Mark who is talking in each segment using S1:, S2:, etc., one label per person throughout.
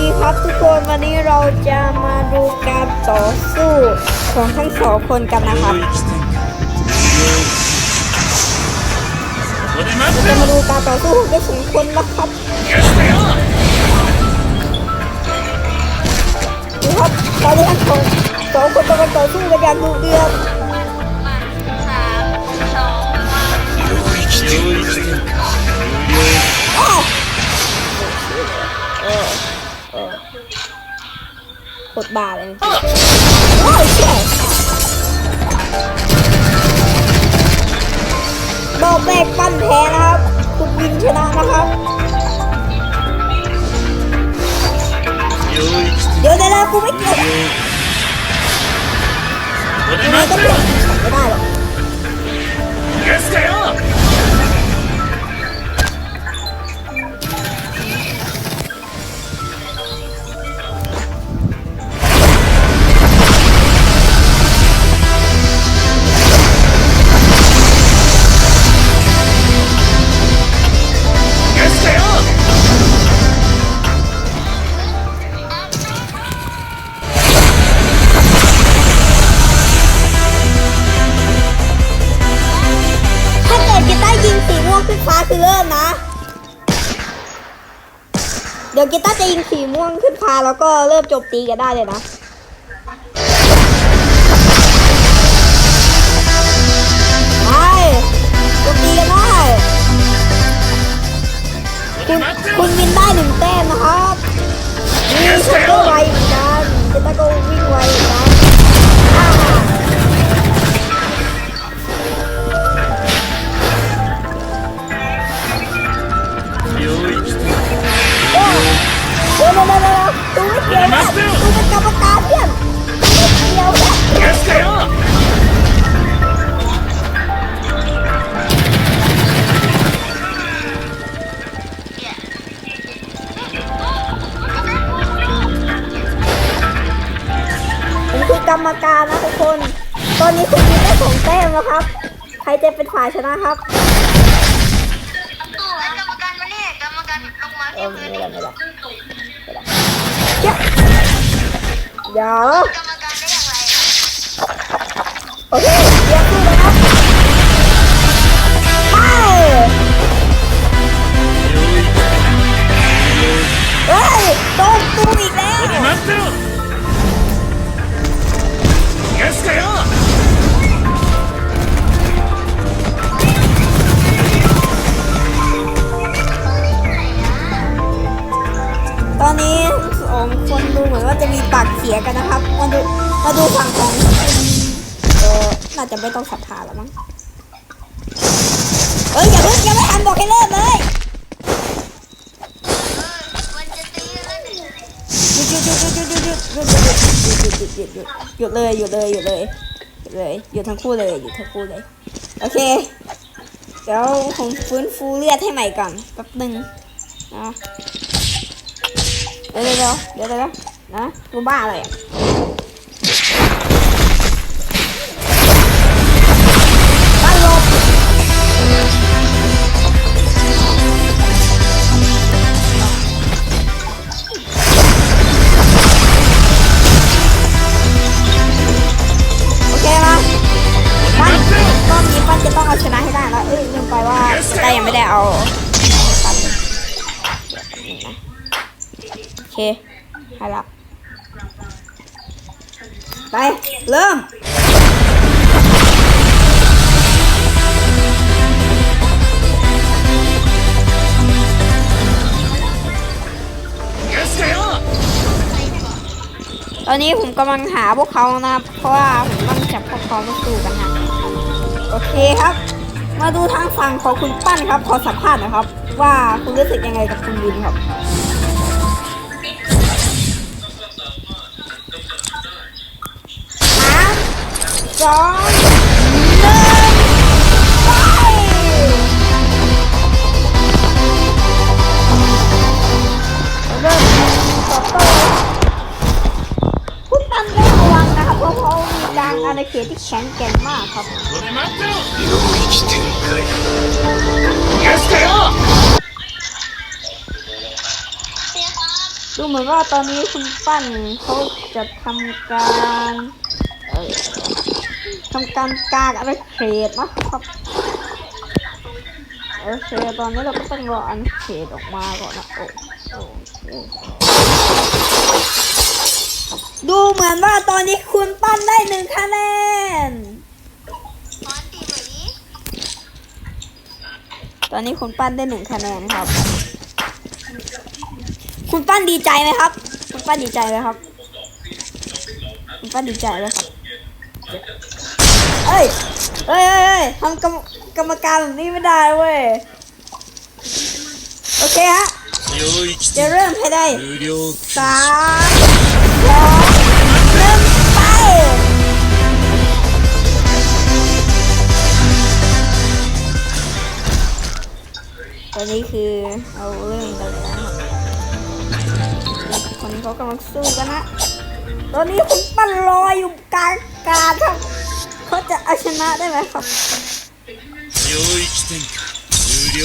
S1: ดีครับทุกคนวันนี้เราจะมาดูการต่อสู้ของทั้งสองคนกันนะครับเราจะมาดูการต่อสู้ของทั้งสองคนนะครับดูครับตอนนี้ทั้งสองคนกำลังต่อสู้ในการดุเดือด
S2: อ้าว Oh.
S1: เออกดบาเลยโอ้ยเชี่ยบกปั้นแพ้นะครับ คุณวินชนะนะครับ เดี๋ยวเดี๋ยวกูไม่เกี่ยวไไม่ได้หรอก ขึ้นฟ้าคือเริ่มนะ เดี๋ยวกีตาร์จะยิงสีม่วงขึ้นฟ้าแล้วก็เริ่มจมตีกันได้เลยนะไปจมตีกันได้คุณคุณวินได้หนึ่งแต้มนะครับนี่ฉันก็ไวเหมือนกัน โอ้โหมามามาตูไม่เกี่ยวนะตูเป็นกรรมการเพื่อนตูไม่เกี่ยวนะผมคือกรรมการนะทุกคน ตอนนี้คุณมีแมได้สองแต้มแล้วครับ ใครจะเป็นฝ่ายชนะครับ
S2: ơn người làm này đã dạ. dạ. เสี
S1: ยกันนะครับ มาดูมาดูฝั่งของเออน่าจะไม่ต้องศรัทธาแล้วมั้งเอ้ยอย่าเพิ่งยังไม่ทันบอกให้เริ่มเลย
S2: มันจะตีแล้วเนี่ย
S1: หยุดหยุดหยุดหยุดหยุดหยุดหยุดหยุดหยุดหยุดหยุดหยุดหยุดหยุดหยุดหยุดเลยหยุดเลยหยุดเลยหยุดเลยหยุดทั้งคู่เลยหยุดทั้งคู่เลยโอเคเดี๋ยวผมฟื้นฟูเลือดให้ใหม่ก่อนแป๊บนึงนะเดี๋ยวเดี๋ยวเดี๋ยวเดี๋ยว นะตัวบ้าอะไรอะบ้านลบโอเคมาปั้นรอบนี้ปั้นจะต้องเอาชนะให้ได้แล้วเอ้ยลืมไปว่าได้ยังไม่ได้เอาโอเคให้ละ ไป เริ่ม ตอนนี้ผมกำลังหาพวกเขานะเพราะว่าผมต้องจับพวกเขามาสู้กันนะโอเคครับ มาดูทางฝั่งของคุณปั้นครับ ขอสัมภาษณ์นะครับ ว่าคุณรู้สึกยังไงกับคุณวินครับ สองหนึ่งไปเริ่มตอบโต้คุณตั้นได้ระวังนะครับ เพราะเขามีการอาณาเขตที่แข็งแกร่งมากครับ
S3: ここで待ってろ
S4: 領域展開
S3: よしてよ
S2: เสียครับ
S1: ดูเหมือนว่าตอนนี้คุณปั้นเขาจะทำการเอ่อ ทำการกากอะไรเทรดนะครับโอเคตอนนี้เราก็ต้องรออันเทรดออกมาก่อนนะโอ้โดูเหมือนว่าตอนนี้คุณปั้นได้หนึ่งคะแนน
S2: ตอ
S1: นนี้คุณปั้นได้หนึ่งคะแนนครับ คุณปั้นดีใจไหมครับ คุณปั้นดีใจไหมครับ คุณปั้นดีใจไหมครับ เอ้ยเอ้ยเอ้ยทำกรรมกรรมการแบบนี้ไม่ได้เว้ย โอเคฮะ จะเริ่มให้ได้สามสองหนึ่งไปตอนนี้คือเอาเรื่องกันแล้วคนเขากำลังสู้กันนะ ตอนนี้คุณปั้นลอยอยู่กลางกาครับ เขาจะเอาชนะได้ไหมครับ
S3: 領域展開無料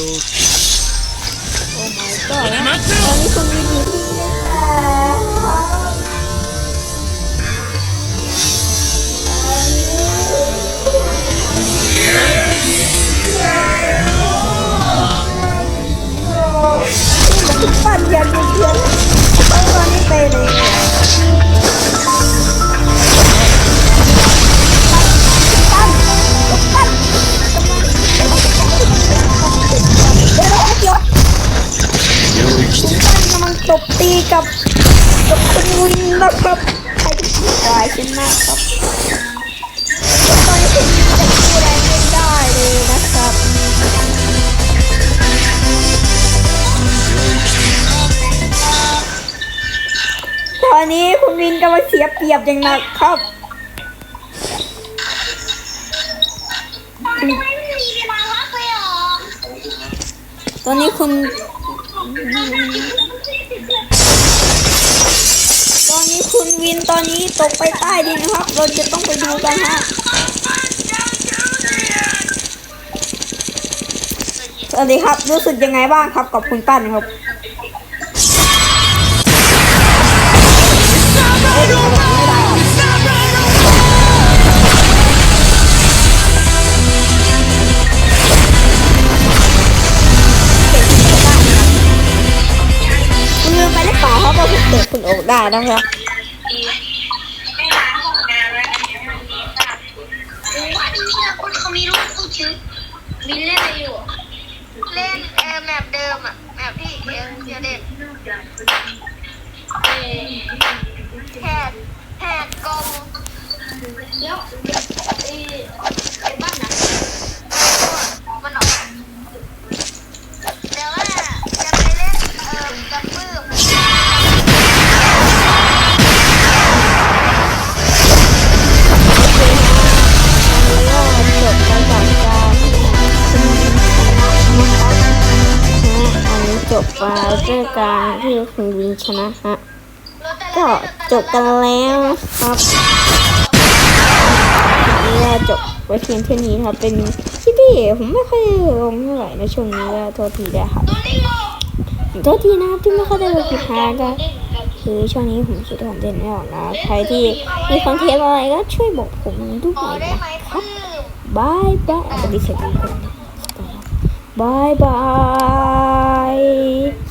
S1: โอ้ my god
S3: 待って
S1: ต
S3: ろ
S1: อนนี้คุณวินอยู่ที่แต่ปั่นยันเพื่อน กับกับคุณวินนะครับใครจะเป็นฝ่ายชนะครับแล้วตอนนี้คุณวินจะพูดอะไรไม่ได้เลยนะครับตอนนี้คุณวินกำลังเสียเปรียบอย่างหนักครับ
S2: ทำไมไม่มีเวลาพักเลยเหรอ
S1: ตอนนี้คุณ คุณวินตอนนี้ตกไปใต้ดินนะครับ เราจะต้องไปดูกันฮะสวัสดีครับ รู้สึกยังไงบ้างครับกับคุณปั้นครับคุณลืมไปหรือเปล่าครับว่าคุณเตะคุณโอกได้นะครับ
S2: ไม่ล้างห้องน้ำแล้วโอ้ว่าดีนะคนเขามีรูปผู้ ชื่อมินเล่นอะไรอยู่เล่นเออแมปเดิมอะแมปที่เอลเจเด็ดแหกแหกกองแล้วไอ้ไอ้บ้านนะ บ
S1: ไปด้วยการที่คุณวินชนะฮะก็จบกันแล้วครับนี่ก็จบไว้เพียงเท่านี้ครับ เป็นที่ที่ผมไม่ค่อยลงเท่าไหร่ในช่วงนี้ก็โทษทีด้วยครับโทษทีนะครับที่ไม่ค่อยได้ลงคลิปฮาก็คือช่วงนี้ผมคิดคอนเทนต์ไม่ออกนะใครที่มีคอนเทนต์อะไรก็ช่วยบอกผมด้ว
S2: ย
S1: นะครับบายบายอันนี้เสร็จแล้ว บายบาย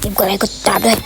S1: อย่ากดไลค์กดติดตามด้วย